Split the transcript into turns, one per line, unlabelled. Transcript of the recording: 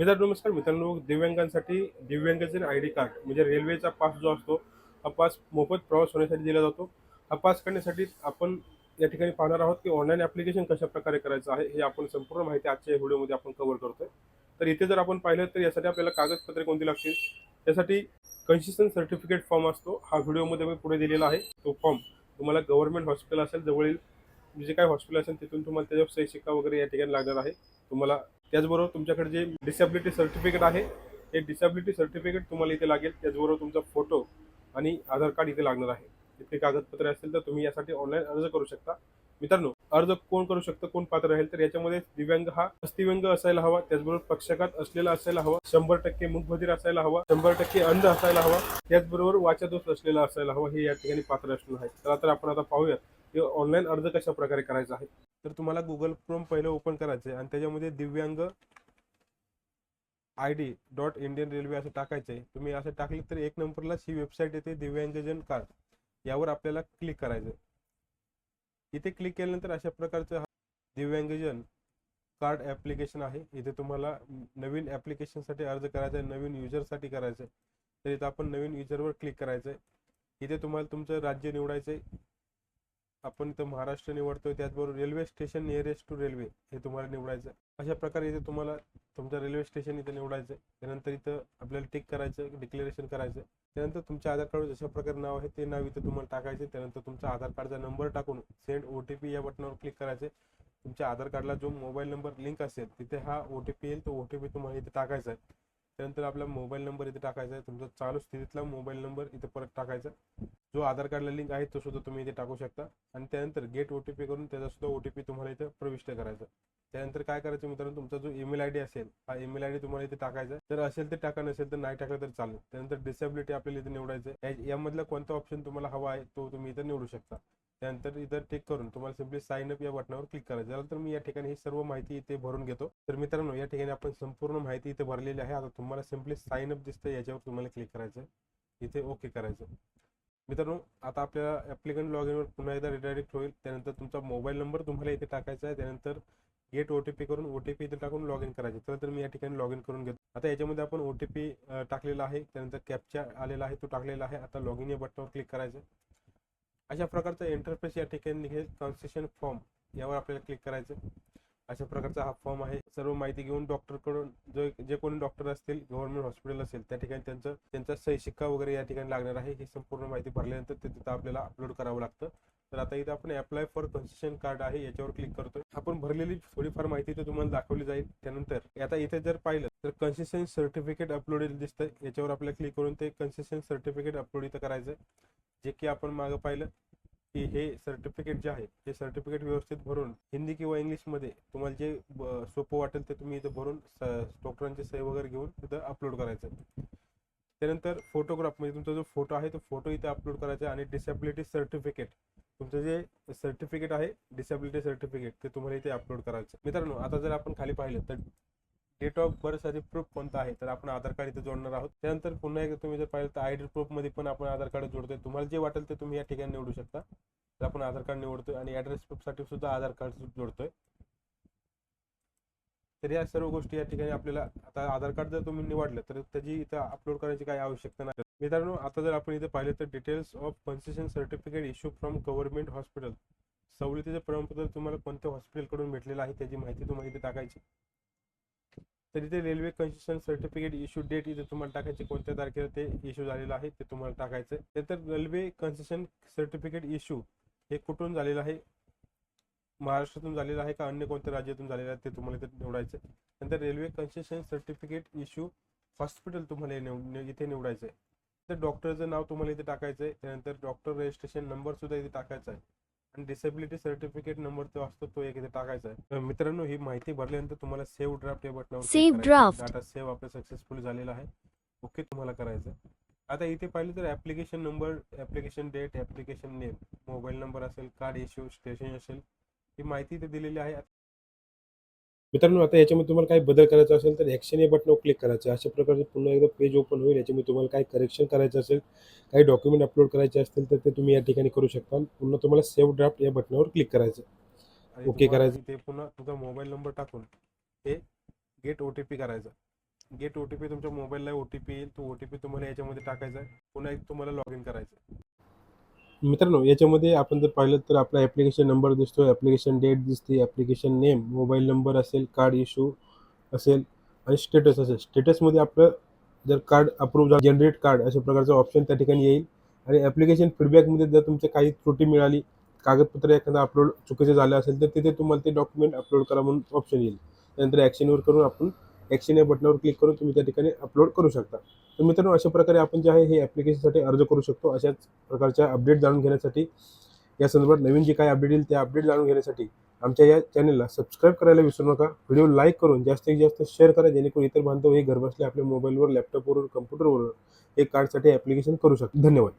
मित्र नमस्कार मित्रांनो दिव्यांगांसाठी दिव्यांगजन आय डी कार्ड म्हणजे रेल्वेचा पास जो असतो हा पास मोफत प्रवास होण्यासाठी दिला जातो. हा पास करण्यासाठी आपण या ठिकाणी पाहणार आहोत की ऑनलाईन ॲप्लिकेशन कशा प्रकारे करायचं आहे हे आपण संपूर्ण माहिती आजच्या व्हिडिओमध्ये आपण कव्हर करतोय. तर इथे जर आपण पाहिलं तर यासाठी आपल्याला कागदपत्रे कोणती लागतील? त्यासाठी कन्सिस्टन सर्टिफिकेट फॉर्म असतो. हा व्हिडिओमध्ये मी पुढे दिलेला आहे. तो फॉर्म तुम्हाला गव्हर्नमेंट हॉस्पिटल असेल जवळील जे काही हॉस्पिटल असेल तिथून तुम्हाला त्याच्यावर सही शिक्का वगैरे या ठिकाणी लागणार आहे. तुम्हाला त्याचबरोबर तुमच्याकडे जे डिसॅबिलिटी सर्टिफिकेट आहे हे डिसॅबिलिटी सर्टिफिकेट तुम्हाला इथे लागेल. त्याचबरोबर तुमचा फोटो आणि आधार कार्ड इथे लागणार आहे. इतके कागदपत्रे असतील तर तुम्ही यासाठी ऑनलाईन अर्ज करू शकता. मित्रांनो अर्ज कोण करू शकतं कोण पात्र राहील तर याच्यामध्ये दिव्यांग हा अस्थिव्यंग असायला हवा. त्याचबरोबर पक्षकात असलेला असायला हवा. शंभर टक्के मुखबधीर असायला हवा. शंभर टक्के अंध असायला हवा. त्याचबरोबर वाचादोष असलेला असायला हवा हे या ठिकाणी पात्र असणार आहे. चला तर आपण आता पाहूयात की ऑनलाईन अर्ज कशा प्रकारे करायचा आहे? तर तुम्हाला गुगल क्रोम पहिलं ओपन करायचं आहे आणि त्याच्यामध्ये दिव्यांग I D dot Indian railway असं टाकायचं आहे. तुम्ही असं टाकले तर एक नंबरलाच ही वेबसाईट येते दिव्यांगजन कार्ड यावर आपल्याला क्लिक करायचं इथे क्लिक केल्यानंतर अशा प्रकारचं दिव्यांगजन कार्ड ॲप्लिकेशन आहे. इथे तुम्हाला नवीन ॲप्लिकेशनसाठी अर्ज करायचा आहे नवीन युजरसाठी करायचं आहे. तर इथं आपण नवीन युजरवर क्लिक करायचं आहे. इथे तुम्हाला तुमचं राज्य निवडायचं आहे. आपण इथं महाराष्ट्र निवडतोय त्याचबरोबर railway station nearest to railway हे तुम्हाला निवडायचं आहे. अशा प्रकारे इथे तुम्हाला तुमचं रेल्वे स्टेशन इथे निवडायचं आहे. त्यानंतर इथं आपल्याला टिक करायचं डिक्लेरेशन करायचं. त्यानंतर तुमच्या आधार कार्ड जशा प्रकारे नाव आहे ते नाव इथं तुम्हाला टाकायचे त्यानंतर तुमचा आधार कार्डचा नंबर टाकून सेंड ओ टी पी या बटनावर क्लिक करायचे तुमच्या आधार कार्डला जो मोबाईल नंबर लिंक असेल तिथे हा ओ टी पी येईल तो ओ टी पी तुम्हाला इथे टाकायचा आहे. त्यानंतर आपला मोबाईल नंबर इथे टाकायचा आहे. तुमचा चालू स्थितीतला मोबाईल नंबर इथे परत टाकायचा जो आधार कार्डला लिंक आहे तो सुद्धा तुम्ही इथे टाकू शकता. आणि त्यानंतर गेट ओ टी पी करून त्याचा सुद्धा ओ टी पी तुम्हाला इथे प्रविष्ट करायचं. त्यानंतर काय करायचं मित्रांनो तुमचा जो ईमेल आय डी असेल हा ईमेल आय डी तुम्हाला इथे टाकायचा. तर जर असेल तर टाका नसेल तर नाही टाकलं तर चालेल. त्यानंतर डिसेबिलिटी आपल्याला इथे निवडायचं यामधला कोणता ऑप्शन तुम्हाला हवा आहे तो तुम्ही इथे निवडू शकता. त्यानंतर इथं टिक करून तुम्हाला सिम्पली साइन अप या बटनावर क्लिक करायचं. झालं तर मी या ठिकाणी ही सर्व माहिती इथे भरून घेतो. तर मित्रांनो या ठिकाणी आपण संपूर्ण माहिती इथे भरलेली आहे. आता तुम्हाला सिम्पली साइन अप दिसतं याच्यावर तुम्हाला क्लिक करायचं इथे ओके करायचं मित्रांनो आता आपल्याला ॲप्लिकंट लॉग इनवर पुन्हा एकदा रिडायरेक्ट होईल. त्यानंतर तुमचा मोबाईल नंबर तुम्हाला इथे टाकायचा आहे. त्यानंतर गेट ओ टी पी करून ओ टी पी इथे टाकून लॉग इन करायचे. तर तर मी या ठिकाणी लॉग इन करून घेतो. आता याच्यामध्ये आपण ओ टी पी टाकलेला आहे. त्यानंतर कॅपचा आलेला आहे. तो टाकलेला आहे. आता लॉग इन या बटनावर क्लिक करायचं. अशा प्रकारचा इंटरफेस या ठिकाणी निघेल कन्सेशन फॉर्म यावर आपल्याला क्लिक करायचं. अशा प्रकारचा हा फॉर्म आहे. सर्व माहिती घेऊन डॉक्टरकडून जो जे कोणी डॉक्टर असतील गव्हर्नमेंट हॉस्पिटल असेल त्या ठिकाणी त्यांचं त्यांचा सही शिक्का वगैरे या ठिकाणी लागणार आहे. ही संपूर्ण माहिती भरल्यानंतर ते तिथं आपल्याला अपलोड करावं लागतं. तर आता इथं आपण अप्लाय फॉर कन्सेशन कार्ड आहे याच्यावर क्लिक करतोय. आपण भरलेली थोडीफार माहिती तर तुम्हाला दाखवली जाईल त्यानंतर. आता इथे जर पाहिलं तर कन्सेशन सर्टिफिकेट अपलोडेड दिसतं याच्यावर आपल्याला क्लिक करून ते कन्सेशन सर्टिफिकेट अपलोड इथं करायचं जे की आपण मागं पाहिलं की हे सर्टिफिकेट जे आहे हे सर्टिफिकेट व्यवस्थित भरून हिंदी किंवा इंग्लिशमध्ये तुम्हाला जे ब- सोपं वाटेल ते तुम्ही इथं भरून डॉक्टरांची सही वगैरे घेऊन तिथं अपलोड करायचं. त्यानंतर फोटोग्राफ म्हणजे तुमचा जो फोटो आहे तो फोटो इथे अपलोड करायचा आहे आणि डिसेबिलिटी सर्टिफिकेट तुमचं जे सर्टिफिकेट आहे डिसेबिलिटी सर्टिफिकेट ते तुम्हाला इथे अपलोड करायचं. मित्रांनो आता जर आपण खाली पाहिलं तर डेट ऑफ बर्थसाठी प्रूफ कोणता आहे? तर आपण आधार कार्ड इथे जोडणार आहोत. त्यानंतर पुन्हा एकदा तुम्ही जर पाहिलं तर आयडी प्रूफमध्ये पण आपण आधार कार्ड जोडतोय. तुम्हाला जे वाटेल ते तुम्ही या ठिकाणी निवडू शकता. तर आपण आधार कार्ड निवडतोय आणि ऍड्रेस प्रूफसाठी सुद्धा आधार कार्ड जोडतोय. तर या सर्व गोष्टी या ठिकाणी आपल्याला आता आधार कार्ड जर तुम्ही निवडलं तर त्याची इथं अपलोड करायची काही आवश्यकता नाही. मित्रांनो आता जर आपण इथे पाहिलं तर details of concession certificate issue from government hospital सवलतीचे प्रमाणपत्र तुम्हाला कोणत्या हॉस्पिटलकडून भेटलेलं आहे त्याची माहिती तुम्हाला इथे टाकायची. तर इथे railway concession certificate issue date इथे तुम्हाला टाकायचे कोणत्या तारखेला ते इश्यू झालेलं आहे ते तुम्हाला टाकायचं त्यानंतर रेल्वे कन्सेशन सर्टिफिकेट इश्यू हे कुठून झालेलं आहे? महाराष्ट्रातून झालेलं आहे का अन्य कोणत्या राज्यातून झालेलं आहे ते तुम्हाला इथे निवडायचं नंतर railway concession certificate issue hospital तुम्हाला निव- इथे निवडायचं आहे. तर डॉक्टरचं नाव तुम्हाला इथे टाकायचं आहे. त्यानंतर डॉक्टर रजिस्ट्रेशन नंबर सुद्धा इथे टाकायचा आहे. आणि डिसेबिलिटी सर्टिफिकेट नंबर तो असतो तो एक इथे टाकायचा आहे तर मित्रांनो ही माहिती भरल्यानंतर तुम्हाला सेव्ह ड्राफ्ट या बटनावर
Save draft.
डाटा सेव्ह आपला सक्सेसफुल झालेला आहे ओके तुम्हाला करायचं आहे. आता इथे पाहिलं तर application number application date application name mobile number असेल कार्ड इश्यू स्टेशन असेल ही माहिती इथे दिलेली आहे मित्रांनो आता याच्यामध्ये तुम्हाला काही बदल करायचा असेल तर ॲक्शन या बटनावर क्लिक करायचं आहे. अशा प्रकारचे पुन्हा एकदा पेज ओपन होईल याच्यामध्ये तुम्हाला काही करेक्शन करायचं असेल काही डॉक्युमेंट अपलोड करायचे असतील तर ते तुम्ही या ठिकाणी करू शकता पुन्हा तुम्हाला सेव्ह ड्राफ्ट या बटनावर क्लिक करायचं ओके करायचं.
इथे पुन्हा तुमचा मोबाईल नंबर टाकून हे गेट ओ टी पी करायचा
गेट ओ टी पी तुमच्या मोबाईलला ओ टी पी येईल तो ओ टी पी तुम्हाला याच्यामध्ये टाकायचा आहे पुन्हा एक तुम्हाला लॉग इन करायचं आहे. मित्रांनो याच्यामध्ये आपण जर पाहिलं तर आपला ॲप्लिकेशन नंबर दिसतो ॲप्लिकेशन डेट दिसते ॲप्लिकेशन नेम मोबाईल नंबर असेल कार्ड इश्यू असेल आणि स्टेटस असेल. स्टेटसमध्ये आपलं जर कार्ड अप्रूव्ह झालं जनरेट कार्ड अशा प्रकारचं ऑप्शन त्या ठिकाणी येईल. आणि ॲप्लिकेशन फीडबॅकमध्ये जर तुमच्या काही त्रुटी मिळाली कागदपत्र एखादा अपलोड चुकीचं झालं असेल तर तिथे तुम्हाला ते डॉक्युमेंट अपलोड करा म्हणून ऑप्शन येईल. त्यानंतर ॲक्शनवर करून आपण ॲक्शन या बटनावर क्लिक करून तुम्ही त्या ठिकाणी अपलोड करू शकता. तर मित्रांनो अशा प्रकारे आपण जे आहे हे ॲप्लिकेशनसाठी अर्ज करू शकतो. अशाच प्रकारच्या अपडेट जाणून घेण्यासाठी या संदर्भात नवीन जे काही अपडेट येईल ते अपडेट जाणून घेण्यासाठी आमच्या या चॅनलला सबस्क्राईब करायला विसरू नका. व्हिडिओ लाईक करून जास्तीत जास्त शेअर करा जेणेकरून इतर बांधव हे घरबसल्या आपल्या मोबाईलवर लॅपटॉपवर कम्प्युटरवर हे कार्डसाठी ॲप्लिकेशन करू शकतात धन्यवाद.